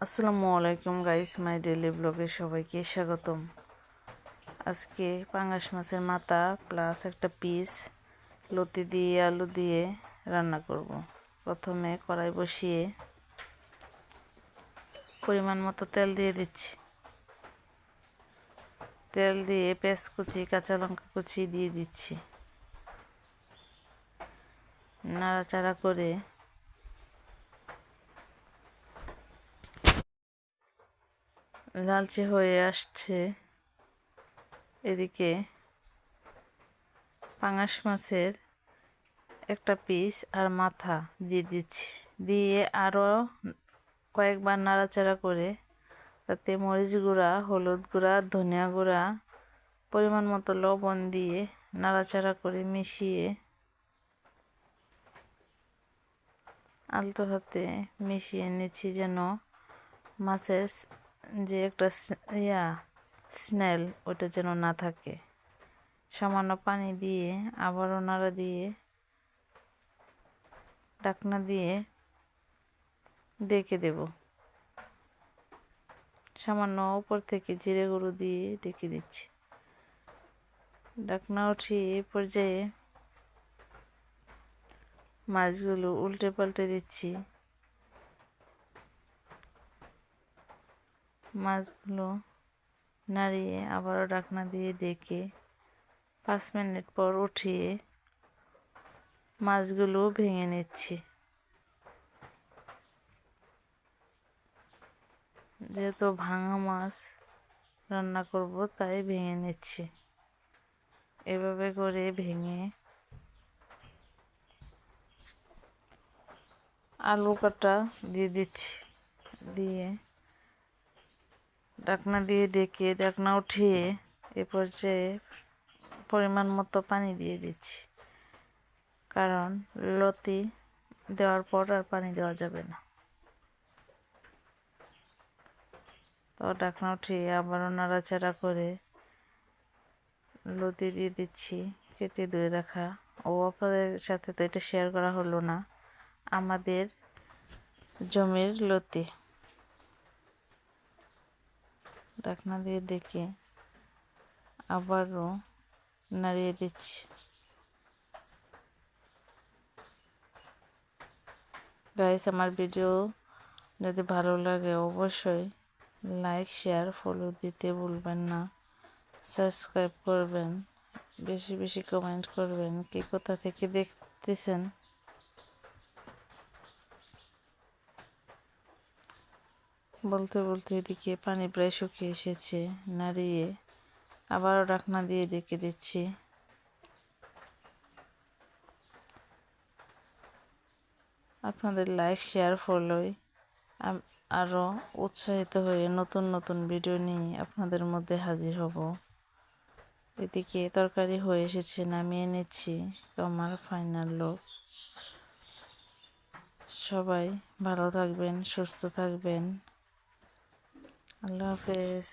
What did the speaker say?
আসসালামু আলাইকুম guys my daily ব্লগে সবাইকে স্বাগতম। আজকে পাঙ্গাস মাছের মাথা প্লাস একটা পিস লতি দিয়ে আলু দিয়ে রান্না করব। প্রথমে কড়াই বসিয়ে পরিমাণ মতো তেল দিয়ে দিচ্ছি। তেল দিয়ে পেঁয়াজ কুচি কাঁচা লঙ্কা কুচি দিয়ে দিচ্ছি। নাড়াচাড়া করে লালচে হয়ে আসছে। এদিকে পাঙাশ মাছের একটা পিস আর মাথা দিয়ে দিচ্ছি। দিয়ে আরও কয়েকবার নাড়াচাড়া করে তাতে মরিচ গুঁড়া, হলুদ গুঁড়া, ধনিয়া গুঁড়া, পরিমাণ মতো লবণ দিয়ে নাড়াচাড়া করে মিশিয়ে আলতো হাতে মিশিয়ে নিচ্ছি যেন মাছের যে একটা ইয়া স্নেল ওটা যেন না থাকে। সামান্য পানি দিয়ে আবারও নাড়া দিয়ে, ডাকনা দিয়ে ডেকে দেব। সামান্য উপর থেকে জিরে গুঁড়ো দিয়ে ডেকে দিচ্ছি। ডাকনা উঠিয়ে এই পর্যায়ে মাছগুলো উল্টে পাল্টে দিচ্ছি। মাছগুলো নাড়িয়ে আবারও ডাকনা দিয়ে ডেকে পাঁচ মিনিট পর উঠিয়ে মাছগুলো ভেঙে নিচ্ছি। যেহেতু ভাঙা মাছ রান্না করব, তাই ভেঙে নিচ্ছি। এভাবে করে ভেঙে আলু কাটা দিয়ে দিচ্ছি, দিয়ে ডাকনা দিয়ে ডেকে ডাকনা উঠিয়ে এ পর্যায়ে পরিমাণ মতো পানি দিয়ে দিচ্ছি। কারণ লতি দেওয়ার পর আর পানি দেওয়া যাবে না। তো ডাকনা উঠিয়ে আবারও নাড়াচাড়া করে লতি দিয়ে দিচ্ছি, কেটে ধুয়ে রাখা। ও আপনাদের সাথে তো এটা শেয়ার করা হলো না, আমাদের জমির লতি। ঢাকনা দিয়ে ডেকে আবারও নাড়িয়ে দিচ্ছি। গাইস আমার ভিডিও যদি ভালো লাগে অবশ্যই লাইক শেয়ার ফলো দিতে ভুলবেন না। সাবস্ক্রাইব করবেন, বেশি বেশি কমেন্ট করবেন, কে কোথা থেকে দেখতেছেন? বলতে বলতে এদিকে পানি প্রায় শুকিয়ে এসেছে, নাড়িয়ে আবারও ডাকনা দিয়ে ডেকে দিচ্ছি। আপনাদের লাইক, শেয়ার, ফলোই আরও উৎসাহিত হয়ে নতুন নতুন ভিডিও নিয়ে আপনাদের মধ্যে হাজির হব। এদিকে তরকারি হয়ে এসেছে, নামিয়ে নিচ্ছি আমার ফাইনাল লোক সবাই ভালো থাকবেন, সুস্থ থাকবেন। আল্লাহ হাফেজ